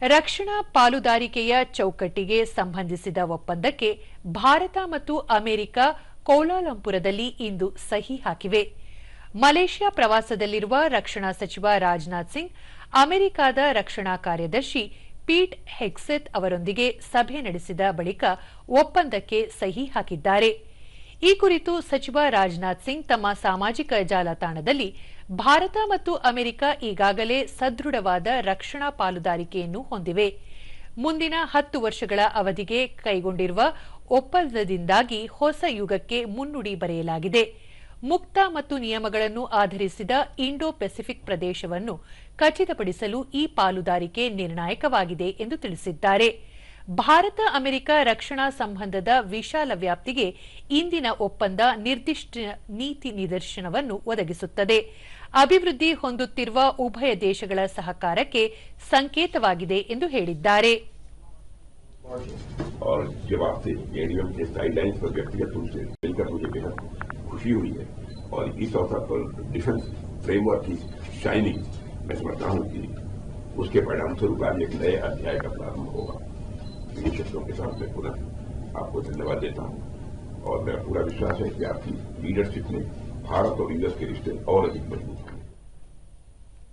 ರಕ್ಷಣಾ ಪಾಲುದಾರಿಕೆಯ ಚೌಕಟ್ಟಿಗೆ ಸಂಬಂಧಿಸಿದ ಒಪ್ಪಂದಕ್ಕೆ ಭಾರತ ಮತ್ತು ಅಮೆರಿಕ ಕೋಲಾಲಂಪುರದಲ್ಲಿ ಇಂದು ಸಹಿ ಹಾಕಿವೆ. ಮಲೇಷ್ಯಾ ಪ್ರವಾಸದಲ್ಲಿರುವ ರಕ್ಷಣಾ ಸಚಿವ ರಾಜನಾಥ್ ಸಿಂಗ್, ಅಮೆರಿಕದ ರಕ್ಷಣಾ ಕಾರ್ಯದರ್ಶಿ ಪೀಟ್ ಹೆಕ್ಸೆತ್ ಅವರೊಂದಿಗೆ ಸಭೆ ನಡೆಸಿದ ಬಳಿಕ ಒಪ್ಪಂದಕ್ಕೆ ಸಹಿ ಹಾಕಿದ್ದಾರೆ. ಈ ಕುರಿತು ಸಚಿವ ರಾಜನಾಥ್ ಸಿಂಗ್ ತಮ್ಮ ಸಾಮಾಜಿಕ ಜಾಲತಾಣದಲ್ಲಿ ಭಾರತ ಮತ್ತು ಅಮೆರಿಕ ಈಗಾಗಲೇ ಸದೃಢವಾದ ರಕ್ಷಣಾ ಪಾಲುದಾರಿಕೆಯನ್ನು ಹೊಂದಿವೆ. ಮುಂದಿನ ಹತ್ತು ವರ್ಷಗಳ ಅವಧಿಗೆ ಕೈಗೊಂಡಿರುವ ಒಪ್ಪಂದದಿಂದಾಗಿ ಹೊಸ ಯುಗಕ್ಕೆ ಮುನ್ನುಡಿ ಬರೆಯಲಾಗಿದೆ. ಮುಕ್ತ ಮತ್ತು ನಿಯಮಗಳನ್ನು ಆಧರಿಸಿದ ಇಂಡೋ ಪೆಸಿಫಿಕ್ ಪ್ರದೇಶವನ್ನು ಖಚಿತಪಡಿಸಲು ಈ ಪಾಲುದಾರಿಕೆ ನಿರ್ಣಾಯಕವಾಗಿದೆ ಎಂದು ತಿಳಿಸಿದ್ದಾರೆ. ಭಾರತ ಅಮೆರಿಕ ರಕ್ಷಣಾ ಸಂಬಂಧದ ವಿಶಾಲ ವ್ಯಾಪ್ತಿಗೆ ಇಂದಿನ ಒಪ್ಪಂದ ನಿರ್ದಿಷ್ಟ ನೀತಿ ನಿದರ್ಶನವನ್ನು ಒದಗಿಸುತ್ತದೆ ಅಭಿವೃದ್ಧಿ ಹೊಂದುತ್ತಿರುವ ಉಭಯ ದೇಶಗಳ ಸಹಕಾರಕ್ಕೆ ಸಂಕೇತವಾಗಿದೆ ಎಂದು ಹೇಳಿದ್ದಾರೆ और जब आपसे एडीएम के गाइडलाइंस पर व्यक्तिगत रूप से मिलकर मुझे बेहद खुशी हुई है और इस अवसर पर डिफेंस फ्रेमवर्क की शाइनिंग मैं समझता हूं कि उसके परिणाम स्वरूप आज एक नए अध्याय का प्रारंभ होगा इन के साथ मैं पुनः आपको धन्यवाद देता हूँ और मेरा पूरा विश्वास है कि आपकी लीडरशिप में भारत और यूएस के रिश्ते और अधिक मज़बूत